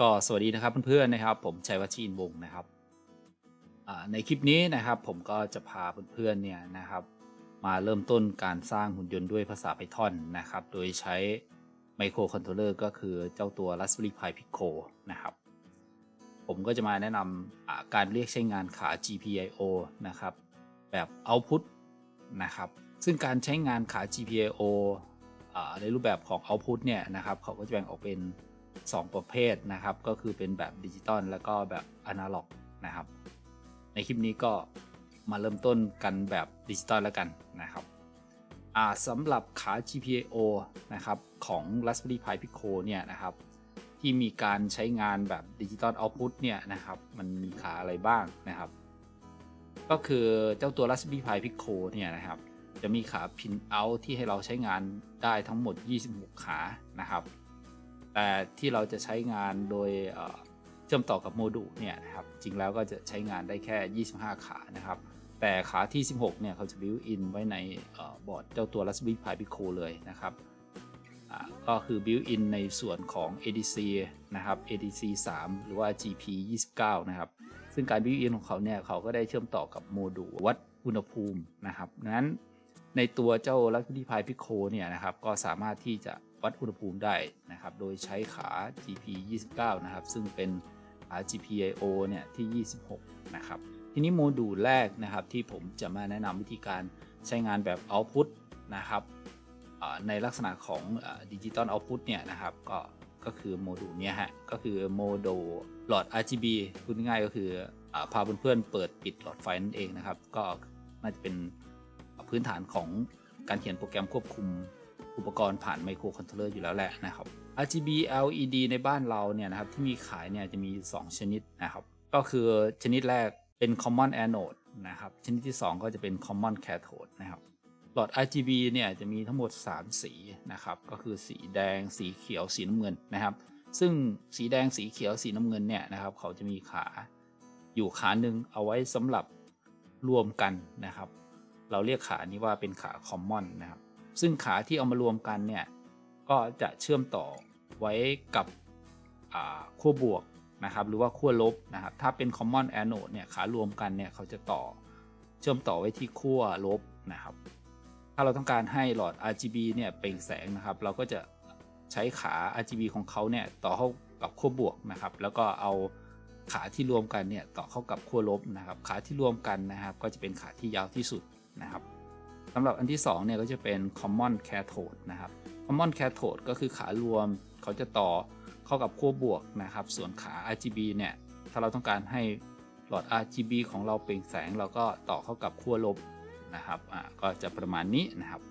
ก็สวัสดีนะครับเพื่อนๆนะครับ ผมชัยวัชชีอินวงศ์นะครับในคลิปนี้นะครับผมก็จะพาเพื่อนๆเนี่ยนะครับ มาเริ่มต้นการสร้างหุ่นยนต์ด้วยภาษา Python นะครับ โดยใช้ไมโครคอนโทรลเลอร์ก็คือเจ้าตัว Raspberry Pi Pico นะครับ ผมก็จะมาแนะนำการเรียกใช้งานขา GPIO นะครับ แบบ Output นะครับ ซึ่งการใช้งานขา GPIO ในรูปแบบของ Output เนี่ยนะครับ เขาก็จะแบ่งออกเป็น 2 ประเภทนะครับ ก็คือเป็นแบบดิจิตอลแล้วก็แบบอนาล็อกนะครับ ในคลิปนี้ก็มาเริ่มต้นกันแบบดิจิตอลแล้วกันนะครับสำหรับขา GPIO นะครับของ Raspberry Pi Pico เนี่ยนะครับ ที่มีการใช้งานแบบดิจิตอลเอาต์พุตเนี่ยนะครับ มันมีขาอะไรบ้างนะครับ ก็คือเจ้าตัว Raspberry Pi Pico เนี่ยนะครับ จะมีขา Pin out ที่ให้เราใช้งานได้ทั้งหมด 26 ขานะครับ ที่เราจะใช้งานโดยเชื่อมต่อกับโมดูลเนี่ยนะครับจริงแล้วก็จะใช้งานได้แค่ 25 ขานะครับ แต่ขาที่ 16 เนี่ยเขาจะ built in ไว้ในอบอร์ดเจ้าตัว Raspberry Pi Pico เลยนะครับก็คือ built in ในส่วนของ ADC นะครับ ADC 3 หรือว่า GP 29 นะครับ ซึ่งการ built in ของเขาเนี่ย เขาก็ได้เชื่อมต่อกับโมดูลวัดอุณหภูมินะครับนั้นในตัวเจ้า Raspberry Pi Pico เนี่ยนะครับ ก็สามารถที่จะ วัดอุณหภูมิได้นะครับ โดยใช้ขา GP 29 นะครับ ซึ่งเป็นขา GPIO เนี่ยที่ 26 นะครับ ทีนี้โมดูลแรกนะครับที่ผมจะมาแนะนำวิธีการใช้งานแบบ Output นะครับในลักษณะของดิจิตอล Output เนี่ยนะครับก็ก็คือโมดูลเนี้ยฮะก็คือโมดูลหลอด RGB พูดง่ายก็คืออพาเพื่อนๆเปิดปิดหลอดไฟนั่นเองนะครับ ก็น่าจะเป็นพื้นฐานของการเขียนโปรแกรมควบคุม อุปกรณ์ผ่านไมโครคอนโทรลเลอร์อยู่แล้วแหละนะครับ RGB LED ในบ้านเราเนี่ยนะครับที่มีขายเนี่ยจะมี 2 ชนิดนะครับ ก็คือชนิดแรกเป็น common anode นะครับชนิดที่ 2 ก็จะเป็น common cathode นะครับหลอด RGB เนี่ยจะมีทั้งหมด 3 สีนะครับก็คือสีแดงสีเขียวสีน้ำเงินนะครับ ซึ่งสีแดงสีเขียวสีน้ำเงินเนี่ยนะครับเขาจะมีขาอยู่ขาหนึ่งเอาไว้สำหรับรวมกันนะครับ เราเรียกขานี้ว่าเป็นขา common นะครับ ซึ่งขาที่เอามารวมกันเนี่ยก็จะเชื่อมต่อไว้กับขั้วบวกนะครับหรือว่าขั้วลบนะครับถ้าเป็น common anode เนี่ยขารวมกันเนี่ยเขาจะต่อเชื่อมต่อไว้ที่ขั้วลบนะครับ ถ้าเราต้องการให้หลอด RGB เนี่ยเปล่งแสงนะครับ เราก็จะใช้ขา RGB ของเขาเนี่ยต่อเข้ากับขั้วบวกนะครับ แล้วก็เอาขาที่รวมกันเนี่ยต่อเข้ากับขั้วลบนะครับ ขาที่รวมกันนะครับ ก็จะเป็นขาที่ยาวที่สุดนะครับ สำหรับอันที่2เนี่ยก็จะเป็น common cathode นะครับ common cathode ก็คือขารวมเขาจะต่อเข้ากับขั้วบวกนะครับ ส่วนขา RGB เนี่ยถ้าเราต้องการให้หลอด RGB ของเราเปล่งแสง เราก็ต่อเข้ากับขั้วลบนะครับอ่าก็จะประมาณนี้นะครับ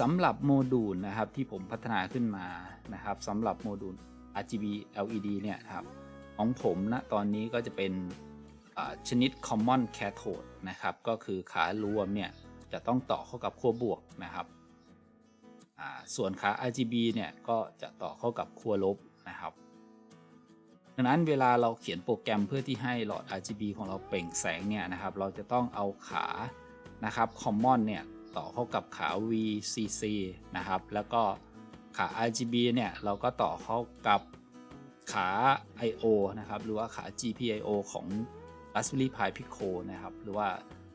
สำหรับโมดูลนะครับที่ผมพัฒนาขึ้นมานะครับสำหรับโมดูล RGB LED เนี่ยครับของผมนะตอนนี้ก็จะเป็นชนิด common cathode นะครับ ก็คือขารวมเนี่ย จะต้องต่อเข้ากับขั้วบวกนะครับ ส่วนขา RGB เนี่ยก็จะต่อเข้ากับขั้วลบนะครับดังนั้นเวลาเราเขียนโปรแกรมเพื่อที่ให้หลอด RGB ของเราเปล่งแสงเนี่ยนะครับ เราจะต้องเอาขานะครับ common เนี่ยต่อเข้ากับขา VCC นะครับ แล้วก็ขา RGB เนี่ยเราก็ต่อเข้ากับขา I/O นะครับ หรือว่าขา GPIO ของ Raspberry Pi Pico นะครับ หรือว่า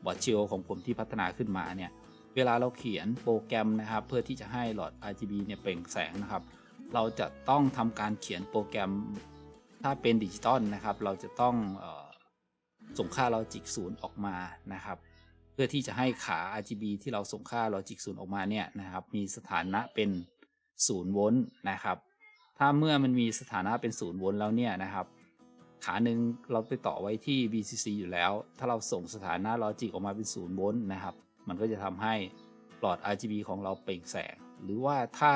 บอร์ดชิลของผมที่พัฒนาขึ้นมาเนี่ยเวลาเราเขียนโปรแกรมนะครับ เพื่อที่จะให้หลอด RGB เนี่ยเปล่งแสงนะครับ เราจะต้องทำการเขียนโปรแกรมถ้าเป็นดิจิตอลนะครับ เราจะต้องออส่งค่าลอจิกศูนย์ออกมานะครับ เพื่อที่จะให้ขา RGB ที่เราส่งค่าลอจิกศูนย์ออกมาเนี่ยนะครับ มีสถานะเป็น0โวลต์นะครับ ถ้าเมื่อมันมีสถานะเป็น0โวลต์แล้วเนี่ยนะครับ ขาหนึ่งเราไปต่อไว้ที่ VCC อยู่แล้ว ถ้าเราส่งสถานะลอจิกออกมาเป็น0โวลต์นะครับ มันก็จะทำให้หลอด RGB ของเราเปล่งแสง หรือว่าถ้า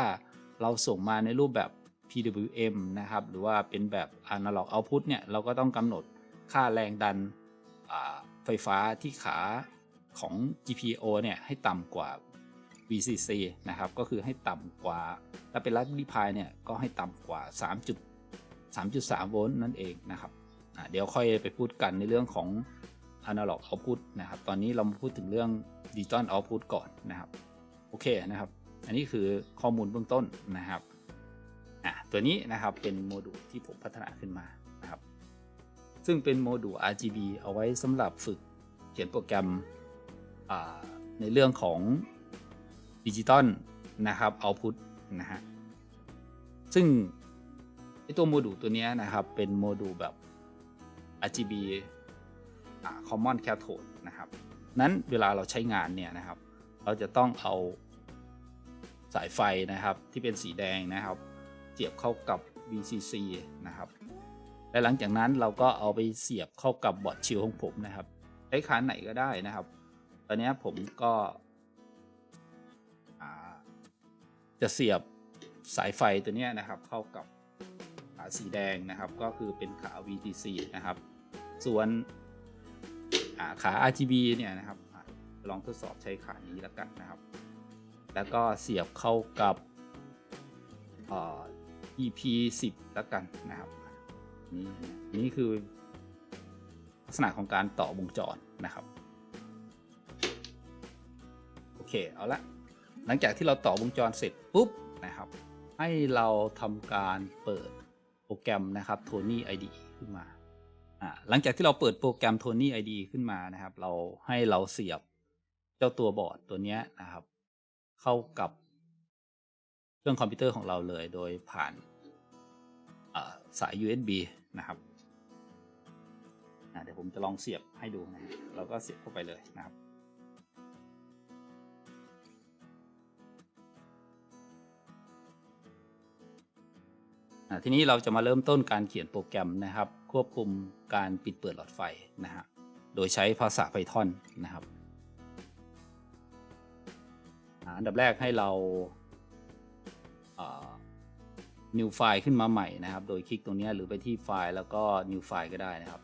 เราส่งมาในรูปแบบ PWM นะครับ หรือว่าเป็นแบบ Analog Output เนี่ย เราก็ต้องกำหนดค่าแรงดันไฟฟ้าที่ขาของ GPIO เนี่ย ให้ต่ำกว่า VCC นะครับ ก็คือให้ต่ำกว่า ถ้าเป็น Raspberry Pi เนี่ย ก็ให้ต่ำกว่า 3.3 โวลต์นั่นเองนะครับเดี๋ยวค่อยไปพูดกันในเรื่องของ Analog Output นะครับ ตอนนี้เรามาพูดถึงเรื่อง Digital Output ก่อนนะครับ โอเคนะครับ อันนี้คือข้อมูลเบื้องต้นนะครับอะตัวนี้นะครับเป็นโมดูลที่ผมพัฒนาขึ้นมานะครับ ซึ่งเป็นโมดูล RGB เอาไว้สำหรับฝึกเขียนโปรแกรมอ่าในเรื่องของดิจิตอลนะครับเอาพุตนะฮะซึ่ง ไอตัวโมดูลตัวนี้นะครับเป็นโมดูลแบบ RGB Common Cathode นะครับ นั้นเวลาเราใช้งานเนี่ยนะครับ เราจะต้องเอาสายไฟนะครับที่เป็นสีแดงนะครับ เสียบเข้ากับ VCC นะครับ และหลังจากนั้นเราก็เอาไปเสียบเข้ากับบอร์ดชิลของผมนะครับใช้คานไหนก็ได้นะครับ ตอนนี้ผมก็จะเสียบสายไฟตัวนี้นะครับเข้ากับ ขาสีแดงนะครับ ก็คือเป็นขา VTC นะครับ ส่วนขา RGB เนี่ยนะครับลองทดสอบใช้ขานี้แล้วกันนะครับ แล้วก็เสียบเข้ากับ EP 10แล้วกันนะครับนี่นี่คือลักษณะของการต่อวงจรนะครับ โอเค เอาละ หลังจากที่เราต่อวงจรเสร็จปุ๊บนะครับ ให้เราทำการเปิด โปรแกรมนะครับ Tony ID ขึ้นมาหลังจากที่เราเปิดโปรแกรม Tony ID ขึ้นมานะครับ เราให้เราเสียบเจ้าตัวบอร์ดตัวนี้นะครับ เข้ากับเครื่องคอมพิวเตอร์ของเราเลยโดยผ่านาสาย USB นะครับเดี๋ยวผมจะลองเสียบให้ดูนะเราก็เสียบเข้าไปเลยนะครับ ทีนี้เราจะมาเริ่มต้นการเขียนโปรแกรมนะครับ ควบคุมการปิดเปิดหลอดไฟนะฮะโดยใช้ภาษา Python นะครับอันดับแรกให้เราอ่า new file ขึ้นมาใหม่นะครับ โดยคลิกตรงนี้หรือไปที่ไฟล์แล้วก็ new file ก็ได้นะครับ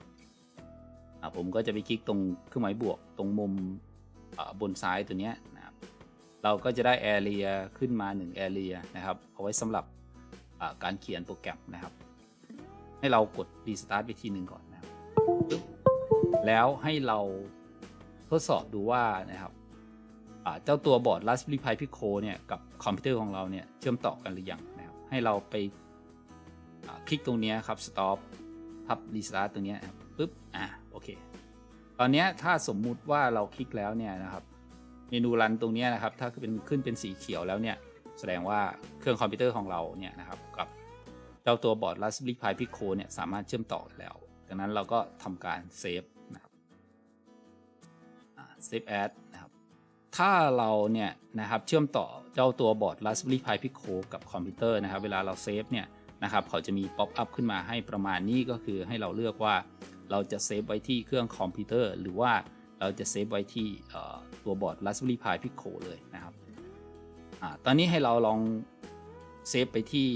ผมก็จะไปคลิกตรงเครื่องหมายบวกตรงมุมบนซ้ายตัวนี้นะครับ เราก็จะได้ area ขึ้นมา 1 area นะครับ เอาไว้สำหรับ การเขียนโปรแกรมนะครับ ให้เรากด restart ไปทีหนึ่งก่อนนะครับ แล้วให้เราทดสอบดูว่านะครับเจ้าตัวบอร์ด Raspberry Pi Pico เนี่ยกับคอมพิวเตอร์ของเราเนี่ยเชื่อมต่อกันหรือยังนะครับ ให้เราไปคลิกตรงนี้ครับ stop ทับ restart ตรงนี้ครับปึ๊บอะโอเค ตอนนี้ถ้าสมมุติว่าเราคลิกแล้วเนี่ยนะครับ เมนูรันตรงนี้นะครับ ถ้าเป็นขึ้นเป็นสีเขียวแล้วเนี่ย แสดงว่าเครื่องคอมพิวเตอร์ของเราเนี่ยนะครับกับเจ้าตัวบอร์ด Raspberry Pi Pico เนี่ยสามารถเชื่อมต่อแล้วดังนั้นเราก็ทำการเซฟนะครับเซฟแอดนะครับถ้าเราเนี่ยนะครับเชื่อมต่อเจ้าตัวบอร์ด Raspberry Pi Pico กับคอมพิวเตอร์นะครับเวลาเราเซฟเนี่ยนะครับเขาจะมีป๊อปอัพขึ้นมาให้ประมาณนี้ก็คือให้เราเลือกว่าเราจะเซฟไว้ที่เครื่องคอมพิวเตอร์ หรือว่าเราจะเซฟไว้ที่ตัวบอร์ด Raspberry Pi Pico เลยนะครับ อ่าตอนนี้ให้เราลองเซฟไปที่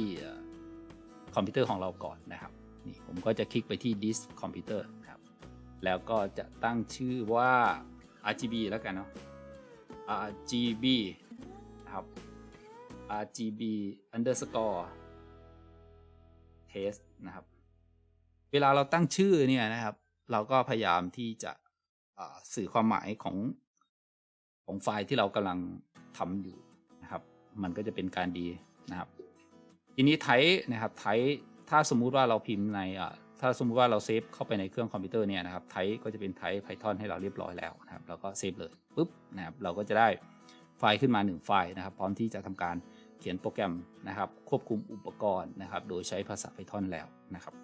คอมพิวเตอร์ของเราก่อนนะครับนี่ผมก็จะคลิกไปที่ disk คอมพิวเตอร์นะครับแล้วก็จะตั้งชื่อว่า RGB แล้วกันเนาะ RGB นะครับ RGB underscore test นะครับ เวลาเราตั้งชื่อเนี่ยนะครับ เราก็พยายามที่จะสื่อความหมายของของไฟล์ที่เรากำลังทำอยู่ มันก็จะเป็นการดีนะครับ ทีนี้ไทป์นะครับไทป์ถ้าสมมุติว่าเราพิมพ์ในถ้าสมมุติว่าเราเซฟเข้าไปในเครื่องคอมพิวเตอร์เนี่ยนะครับไทป์ก็จะเป็นไทป์ Python ให้เราเรียบร้อยแล้วนะครับเราก็เซฟเลยปุ๊บนะครับเราก็จะได้ไฟล์ขึ้นมา 1 ไฟล์นะครับพร้อมที่จะทำการเขียนโปรแกรมนะครับ ควบคุมอุปกรณ์นะครับ โดยใช้ภาษา Python แล้วนะครับ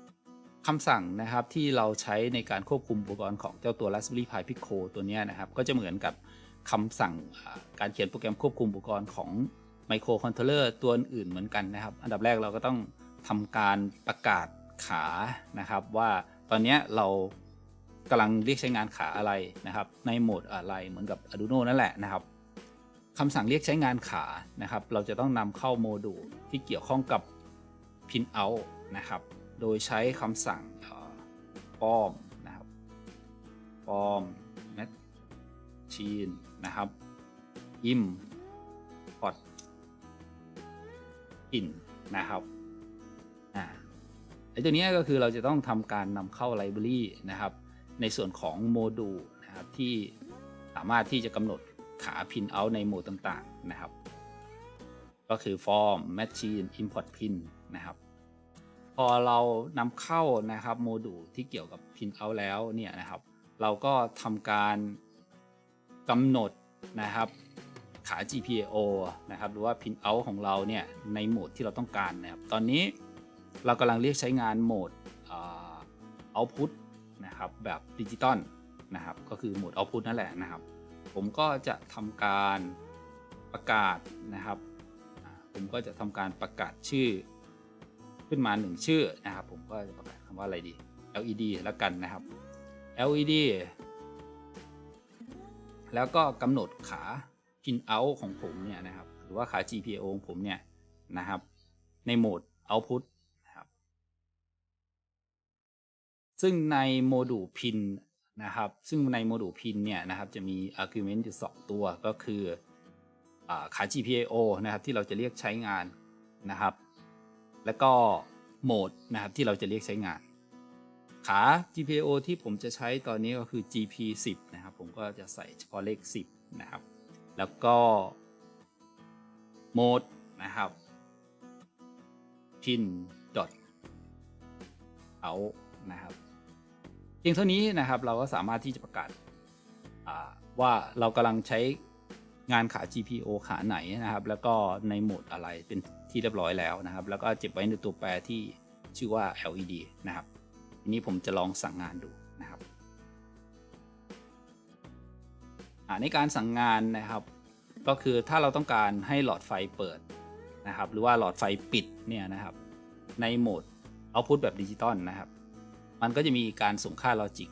คำสั่งนะครับที่เราใช้ในการควบคุมอุปกรณ์ของเจ้าตัว Raspberry Pi Pico ตัวนี้นะครับ ก็จะเหมือนกับคำสั่งการเขียนโปรแกรมควบคุมอุปกรณ์ของ ไมโครคอนโทรลเลอร์ตัวอื่นเหมือนกันนะครับ อันดับแรกเราก็ต้องทำการประกาศขานะครับว่าตอนนี้เรากำลังเรียกใช้งานขาอะไรนะครับ ในโหมดอะไรเหมือนกับ Arduino นั่นแหละนะครับคำสั่งเรียกใช้งานขานะครับ เราจะต้องนำเข้าโมดูลที่เกี่ยวข้องกับ pin out นะครับ โดยใช้คำสั่งป้อมนะครับป้อม machine นะครับ im port in นะครับอ่าไอ้ตัวนี้ก็คือเราจะต้องทำการนำเข้าไลบรารีนะครับ ในส่วนของโมดูลนะครับที่สามารถที่จะกำหนดขาพินเอาในโหมดต่างๆนะครับ ก็คือ form machine import pin นะครับ พอเรานำเข้านะครับโมดูลที่เกี่ยวกับ pin out แล้วเนี่ยนะครับ เราก็ทำการกำหนดนะครับ ขา GPIO นะครับหรือว่า pin out ของเราเนี่ยในโหมดที่เราต้องการนะครับตอนนี้เรากำลังเรียกใช้งานโหมดเอ่อ output นะครับแบบดิจิตอลนะครับก็คือโหมด output นั่นแหละนะครับ ผมก็จะทำการประกาศนะครับ ผมก็จะทำการประกาศชื่อขึ้นมาหนึ่งชื่อนะครับ ผมก็จะประกาศคำว่าอะไรดี LED แล้วกันนะครับ LED แล้วก็กำหนดขา pin out ของผมเนี่ยนะครับ หรือว่าขา GPIO ของผมเนี่ยนะครับ ในโหมด output นะครับ ซึ่งในโมดูล pin นะครับ ซึ่งในโมดูล pin เนี่ยนะครับ จะมี argument อยู่ 2 ตัวก็คืออขา GPIO นะครับที่เราจะเรียกใช้งานนะครับ แล้วก็โหมดนะครับที่เราจะเรียกใช้งาน ขา GPIO ที่ผมจะใช้ตอนนี้ก็คือ GP10 นะครับ ผมก็จะใส่เฉพาะเลข 10 นะครับ แล้วก็โหมดนะครับ pin dot out นะครับเพียงเท่านี้นะครับเราก็สามารถที่จะประกาศว่าเรากำลังใช้งานขา GPO ขาไหนนะครับ แล้วก็ในโหมดอะไรเป็นที่เรียบร้อยแล้วนะครับ แล้วก็เก็บไว้ในตัวแปรที่ชื่อว่า LED นะครับทีนี้ผมจะลองสั่งงานดูนะครับ ในการสั่งงานนะครับ ก็คือถ้าเราต้องการให้หลอดไฟเปิดนะครับ หรือว่าหลอดไฟปิดเนี่ยนะครับ ในโหมด Output แบบดิจิตอลนะครับ มันก็จะมีการส่งค่าลอจิก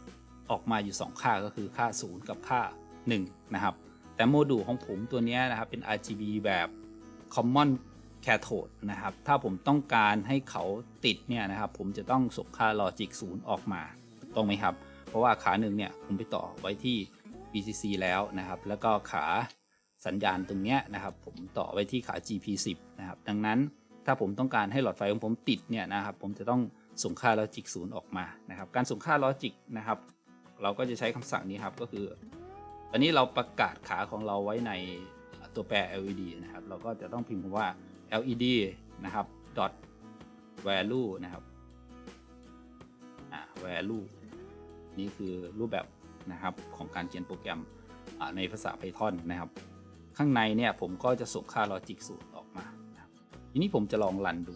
ออกมาอยู่ 2 ค่าก็คือค่า 0 กับค่า 1 นะครับ แต่โมดูลของผมตัวนี้นะครับเป็น RGB แบบ Common Cathode นะครับ ถ้าผมต้องการให้เขาติดเนี่ยนะครับ ผมจะต้องส่งค่าลอจิก0ออกมาต้องไหมครับ เพราะว่าขาหนึ่งเนี่ยผมไปต่อไว้ที่ VCC แล้วนะครับ แล้วก็ขาสัญญาณตรงเนี้ยนะครับ ผมต่อไว้ที่ขา GP10 นะครับ ดังนั้นถ้าผมต้องการให้หลอดไฟของผมติดเนี่ยนะครับ ผมจะต้องส่งค่าลอจิกศูนย์ออกมานะครับ การส่งค่าลอจิกนะครับ เราก็จะใช้คำสั่งนี้ครับก็คือ ตอนนี้เราประกาศขาของเราไว้ในตัวแปร LED นะครับ เราก็จะต้องพิมพ์คำว่า LED นะครับ dot value นะครับ value นี่คือรูปแบบ นะครับของการเขียนโปรแกรมในภาษา Python นะครับ ข้างในเนี่ยผมก็จะส่งค่าลอจิกศูนย์ออกมานะครับทีนี้ผมจะลองรันดู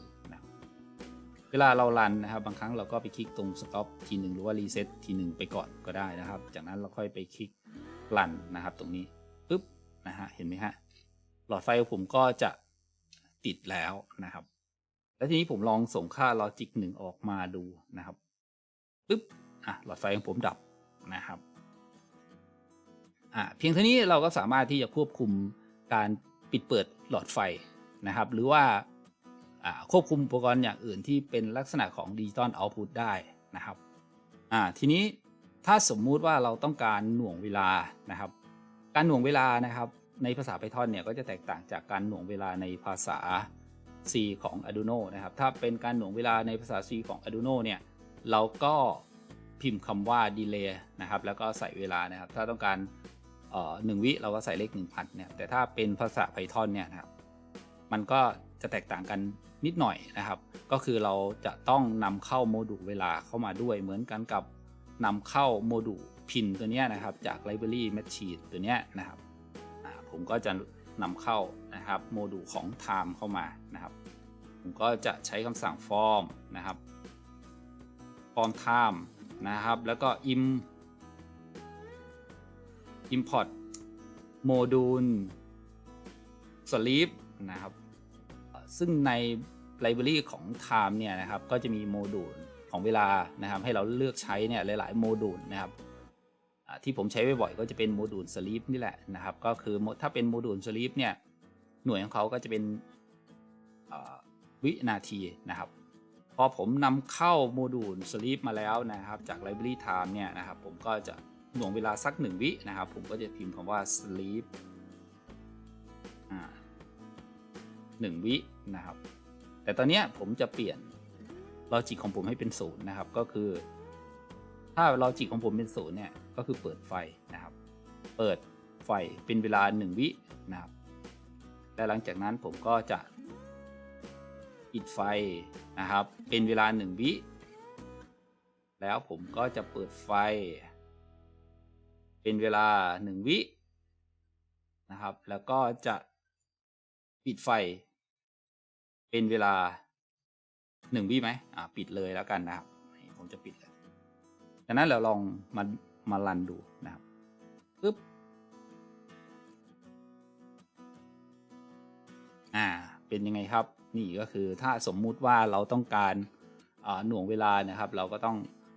เวลาเรารันนะครับ บางครั้งเราก็ไปคลิกตรง stop ทีหนึ่งหรือว่า reset ทีหนึ่งไปก่อนก็ได้นะครับ จากนั้นเราค่อยไปคลิกรันนะครับตรงนี้ปึ๊บนะฮะเห็นไหมฮะหลอดไฟของผมก็จะติดแล้วนะครับ แล้วทีนี้ผมลองส่งค่า logic หนึ่งออกมาดูนะครับปึ๊บอะหลอดไฟของผมดับนะครับ เพียงเท่านี้เราก็สามารถที่จะควบคุมการปิดเปิดหลอดไฟนะครับ หรือว่าควบคุมอุปกรณ์อย่างอื่นที่เป็นลักษณะของดิจิตอลเอาต์พุตได้นะครับทีนี้ถ้าสมมุติว่าเราต้องการหน่วงเวลานะครับ การหน่วงเวลานะครับ ในภาษา Python เนี่ยก็จะแตกต่างจากการหน่วงเวลาในภาษา C ของ Arduino นะครับ ถ้าเป็นการหน่วงเวลาในภาษา C ของ Arduino เนี่ยเราก็พิมพ์คำว่า delay นะครับ แล้วก็ใส่เวลานะครับ ถ้าต้องการ หนึ่งวิเราก็ใส่เลข1000เนี่ยแต่ถ้าเป็นภาษา Python เนี่ยนะครับมันก็จะแตกต่างกันนิดหน่อยนะครับ ก็คือเราจะต้องนำเข้าโมดูลเวลาเข้ามาด้วยเหมือนกันกับนำเข้าโมดูลพินตัวนี้นะครับจาก Library Machine ตัวนี้นะครับผมก็จะนำเข้านะครับโมดูลของ time เข้ามานะครับ ผมก็จะใช้คำสั่ง form นะครับ form time นะครับ แล้วก็ im import module sleep นะครับ ซึ่งใน library ของ time เนี่ยนะครับ ก็จะมีโมดูลของเวลานะครับ ให้เราเลือกใช้เนี่ยหลาย ๆ โมดูลนะครับที่ผมใช้บ่อยๆก็จะเป็นโมดูล sleep นี่แหละนะครับ ก็คือถ้าเป็นโมดูล sleep เนี่ยหน่วยของเขาก็จะเป็นวินาทีนะครับ พอผมนำเข้าโมดูล sleep มาแล้วนะครับ จาก library time เนี่ยนะครับ ผมก็จะ หน่วงเวลาสัก1วินะครับ ผมก็จะพิมพ์คำว่า sleep หนึ่งวินะครับ แต่ตอนนี้ผมจะเปลี่ยนลอจิกของผมให้เป็นศูนย์นะครับ ก็คือ ถ้าลอจิกของผมเป็นศูนย์เนี่ยก็คือเปิดไฟนะครับ เปิดไฟเป็นเวลา1วินะครับและหลังจากนั้นผมก็จะปิดไฟนะครับ เป็นเวลาหนึ่งวิ แล้วผมก็จะเปิดไฟ เป็นเวลาหนึ่งวินะครับ แล้วก็จะปิดไฟ เป็นเวลาหนึ่งวิไหมอ่าปิดเลยแล้วกันนะครับ ผมจะปิดเลยจากนั้นเราลองมามารันดูนะครับปึ๊บอ่า เป็นยังไงครับ นี่ก็คือถ้าสมมุติว่าเราต้องการอ่าหน่วงเวลานะครับ เราก็ต้อง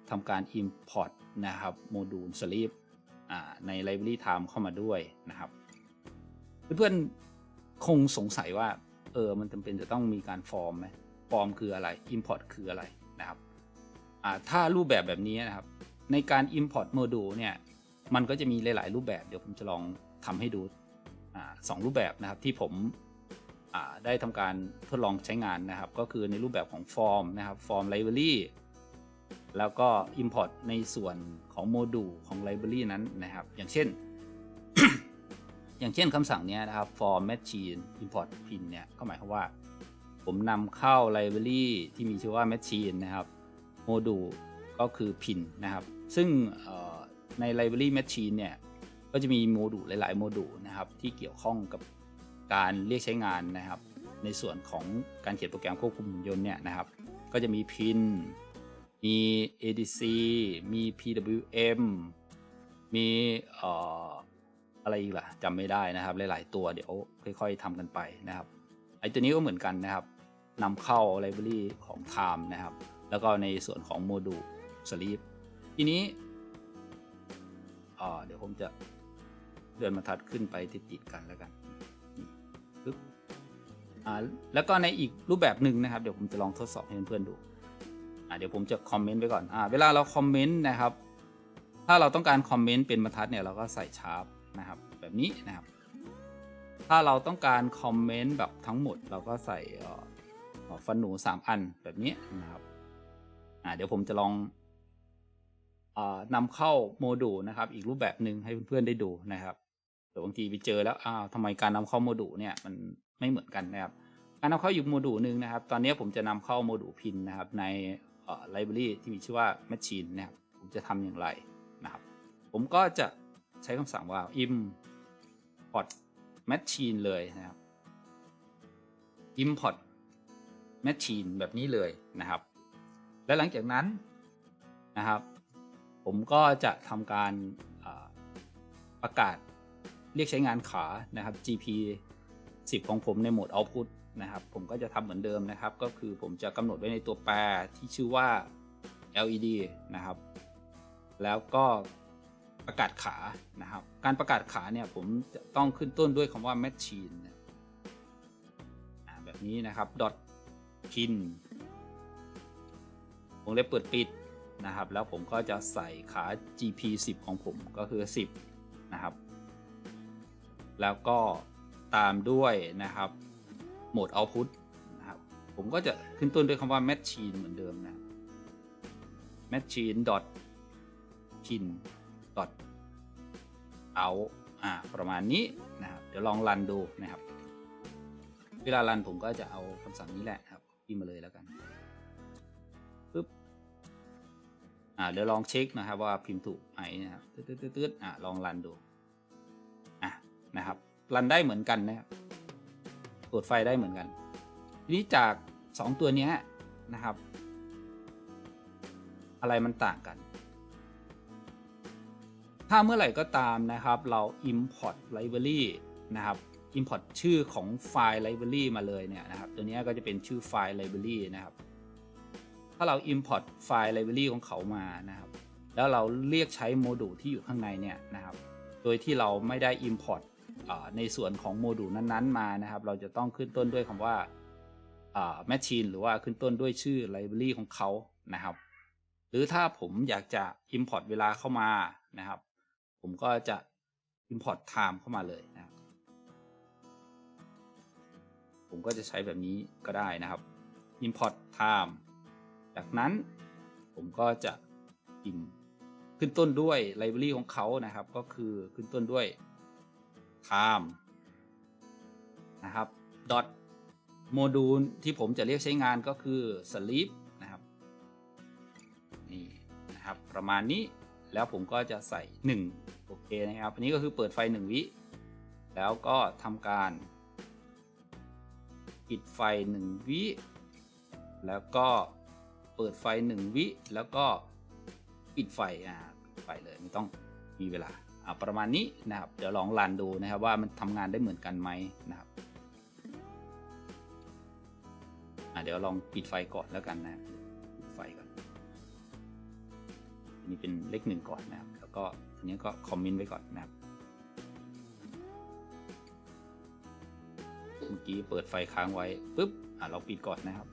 ทำการ import นะครับโมดูล sleep ใน library time เข้ามาด้วยนะครับ เพื่อนๆคงสงสัยว่า เออ มันจำเป็นจะต้องมีการฟอร์มไหมฟอร์มคืออะไร import คืออะไรนะครับถ้ารูปแบบแบบนี้นะครับ ในการ import module เนี่ย มันก็จะมีหลาย ๆ รูปแบบ เดี๋ยวผมจะลองทำให้ดูอสองรูปแบบนะครับที่ผมได้ทำการทดลองใช้งานนะครับ ก็คือในรูปแบบของฟอร์มนะครับฟอร์ม library แล้วก็ import ในส่วนของโมดูลของ library นั้นนะครับ อย่างเช่น อย่างเช่นคำสั่งนี้นะครับ for machine import pin เนี่ยก็หมายความว่า ผมนำเข้า library ที่มีชื่อว่า machine นะครับโมดูลก็คือ pin นะครับ ซึ่งใน library machine เนี่ย ก็จะมีโมดูลหลาย ๆ โมดูลนะครับ ที่เกี่ยวข้องกับการเรียกใช้งานนะครับ ในส่วนของการเขียนโปรแกรมควบคุมหุ่นยนต์เนี่ยนะครับ ก็จะมี pin มี ADC มี PWM มีเอ่ออะไรอีกล่ะจำไม่ได้นะครับ หลาย ๆ ตัวเดี๋ยวค่อย ๆทำกันไปนะครับไอตัวนี้ก็เหมือนกันนะครับนำเข้า library ของ Time นะครับ แล้วก็ในส่วนของโมดูล Sleep ทีนี้เดี๋ยวผมจะเดินมาทัดขึ้นไปติดๆกันแล้วกันปึ๊บแล้วก็ในอีกรูปแบบหนึ่งนะครับ เดี๋ยวผมจะลองทดสอบให้เพื่อนๆดู เดี๋ยวผมจะคอมเมนต์ไปก่อนอ่าเวลาเราคอมเมนต์นะครับ ถ้าเราต้องการคอมเมนต์เป็นบรรทัดเนี่ยเราก็ใส่ชาร์ปนะครับ แบบนี้นะครับ ถ้าเราต้องการคอมเมนต์แบบทั้งหมด เราก็ใส่ฟันหนู 3 อันแบบนี้นะครับอ่าเดี๋ยวผมจะลองอนำเข้าโมดูลนะครับ อีกรูปแบบหนึ่งให้เพื่อนๆได้ดูนะครับเดี๋ยวบางทีไปเจอแล้วอ้าวทำไมการนำเข้าโมดูลเนี่ยมันไม่เหมือนกันนะครับการนำเข้าอยู่โมดูลหนึ่งนะครับ ตอนนี้ผมจะนำเข้าโมดูลพินนะครับใน เอ่อ library ที่มีชื่อว่า machine นะครับผมจะทำอย่างไรนะครับ ผมก็จะใช้คำสั่งว่า import machine เลยนะครับ import machine แบบนี้เลยนะครับ และหลังจากนั้นนะครับ ผมก็จะทำการประกาศเรียกใช้งานขานะครับ GP 10 ของผมในโหมด output นะครับ ผมก็จะทำเหมือนเดิมนะครับ ก็คือผมจะกำหนดไว้ในตัวแปรที่ชื่อว่า LED นะครับ แล้วก็ประกาศขานะครับ การประกาศขาเนี่ยผมจะต้องขึ้นต้นด้วยคำว่า machine นะแบบนี้นะครับ dot pin วงเล็บเปิดปิดนะครับ แล้วผมก็จะใส่ขา GP 10 ของผมก็คือ 10 นะครับ แล้วก็ตามด้วยนะครับ โหมด output นะครับ ผมก็จะขึ้นต้นด้วยคำว่า machine เหมือนเดิมนะ machine dot pin dot out อ่าประมาณนี้นะครับ เดี๋ยวลองรันดูนะครับ เวลารันผมก็จะเอาคำสั่งนี้แหละครับพิมพ์มาเลยแล้วกันปึ๊บอ่าเดี๋ยวลองเช็คนะครับว่าพิมพ์ถูกไหมนะครับตืดตืดๆๆอ่าลองรันดูอะนะครับรันได้เหมือนกันนะครับ กดไฟได้เหมือนกันทีนี้จาก 2 ตัวนี้นะครับ อะไรมันต่างกัน ถ้าเมื่อไหร่ก็ตามนะครับ เรา import library นะครับ import ชื่อของไฟล์ library มาเลยเนี่ยนะครับ ตัวนี้ก็จะเป็นชื่อไฟล์ library นะครับ ถ้าเรา import ไฟล์ library ของเขามานะครับ แล้วเราเรียกใช้โมดูลที่อยู่ข้างในเนี่ยนะครับ โดยที่เราไม่ได้ import ในส่วนของโมดูลนั้นๆมานะครับ เราจะต้องขึ้นต้นด้วยคำว่าอ่า machine หรือว่าขึ้นต้นด้วยชื่อ library ของเขานะครับ หรือถ้าผมอยากจะ import เวลาเข้ามานะครับ ผมก็จะ import time เข้ามาเลยนะครับ ผมก็จะใช้แบบนี้ก็ได้นะครับ import time จากนั้นผมก็จะพิมพ์ขึ้นต้นด้วย library ของเขานะครับ ก็คือขึ้นต้นด้วย time นะครับ dot โมดูลที่ผมจะเรียกใช้งานก็คือ sleep นะครับนี่นะครับประมาณนี้แล้วผมก็จะใส่ 1 โอเคนะครับ อันนี้ก็คือเปิดไฟ 1 วิ แล้วก็ทำการปิดไฟ 1 วิ แล้วก็เปิดไฟ 1 วิ แล้วก็ปิดไฟอ่าปิดไฟเลยไม่ต้องมีเวลา ประมาณนี้นะครับ เดี๋ยวลองรันดูนะครับว่ามันทำงานได้เหมือนกันไหมนะครับอ่าเดี๋ยวลองปิดไฟก่อนแล้วกันนะปิดไฟก่อนอันนี้เป็นเลขหนึ่งก่อนนะครับ แล้วก็ทีนี้ก็คอมเมนต์ไว้ก่อนนะครับเมื่อกี้เปิดไฟค้างไว้ปุ๊บอะเราปิดก่อนนะครับ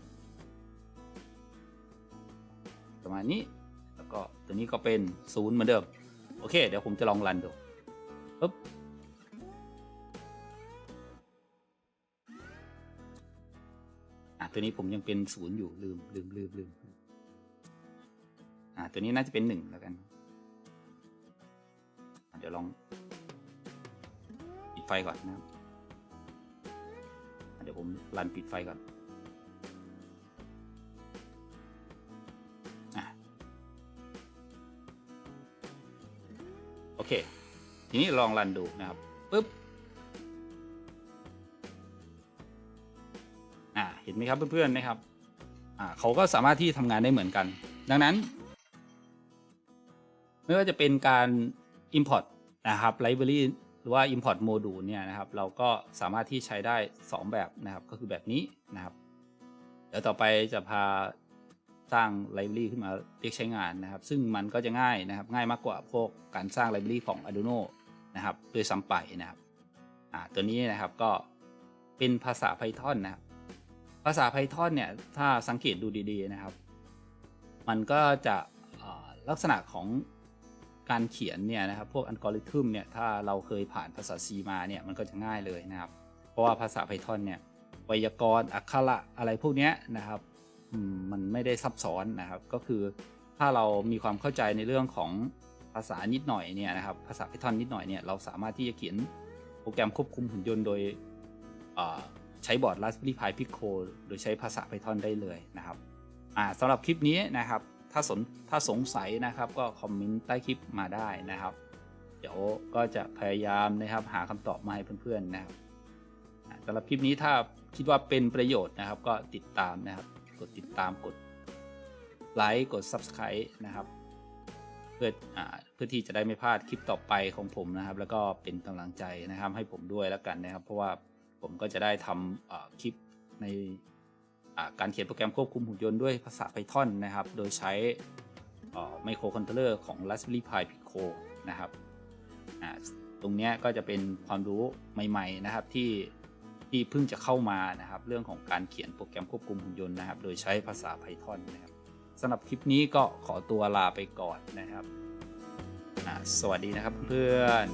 ประมาณนี้แล้วก็ตัวนี้ก็เป็นศูนย์เหมือนเดิม โอเค เดี๋ยวผมจะลองรันดูปุ๊บอะตัวนี้ผมยังเป็นศูนย์อยู่ลืมลืมลืมลืมอะตัวนี้น่าจะเป็นหนึ่งแล้วกัน เดี๋ยวลองปิดไฟก่อนนะครับเดี๋ยวผมรันปิดไฟก่อน เคทีนี้ลองรันดูนะครับปุ๊บอ่าเห็นไหมครับเพื่อนๆนะครับอ่าเขาก็สามารถที่ทำงานได้เหมือนกัน ดังนั้น ไม่ว่าจะเป็นการ Import นะครับ Library หรือว่า Import Module เนี่ยนะครับ เราก็สามารถที่ใช้ได้ 2 แบบนะครับ ก็คือแบบนี้นะครับ เดี๋ยวต่อไปจะพา สร้าง Library ขึ้นมาเรียกใช้งานนะครับ ซึ่งมันก็จะง่ายนะครับ ง่ายมากกว่าพวกการสร้าง Library ของ Arduino นะครับโดยซ้ำไปนะครับอ่าตัวนี้นะครับก็เป็นภาษา Python นะครับภาษา Python เนี่ยถ้าสังเกตดูดีๆนะครับ มันก็จะลักษณะของการเขียนเนี่ยนะครับพวกอัลกอริทึมเนี่ยถ้าเราเคยผ่านภาษา C มาเนี่ยมันก็จะง่ายเลยนะครับ เพราะว่าภาษา Python เนี่ยไวยากรณ์อักขระอะไรพวกนี้นะครับ มันไม่ได้ซับซ้อนนะครับ ก็คือถ้าเรามีความเข้าใจในเรื่องของภาษานิดหน่อยเนี่ยนะครับ ภาษา Python นิดหน่อยเนี่ยเราสามารถที่จะเขียนโปรแกรมควบคุมหุ่นยนต์โดยใช้บอร์ด Raspberry Pi Pico โดยใช้ภาษา Python ได้เลยนะครับสำหรับคลิปนี้นะครับ ถ้าสนถ้าสงสัยนะครับ ก็คอมเมนต์ใต้คลิปมาได้นะครับ เดี๋ยวก็จะพยายามนะครับหาคำตอบมาให้เพื่อนๆนะครับสำหรับคลิปนี้ถ้าคิดว่าเป็นประโยชน์นะครับ ก็ติดตามนะครับ กดติดตามกดไลค์กด Subscribe นะครับ เพื่ออเพื่อที่จะได้ไม่พลาดคลิปต่อไปของผมนะครับ แล้วก็เป็นกำลังใจนะครับให้ผมด้วยแล้วกันนะครับ เพราะว่าผมก็จะได้ทำคลิปในการเขียนโปรแกรมควบคุมหุ่นยนต์ด้วยภาษา Python นะครับ โดยใช้ไมโครคอนโทรลเลอร์ของ Raspberry Pi Pico นะครับ ตรงนี้ก็จะเป็นความรู้ใหม่ ๆ นะครับที่ ที่เพิ่งจะเข้ามานะครับ เรื่องของการเขียนโปรแกรมควบคุมหุ่นยนต์นะครับ โดยใช้ภาษา Python นะครับสำหรับคลิปนี้ก็ขอตัวลาไปก่อนนะครับ สวัสดีนะครับเพื่อน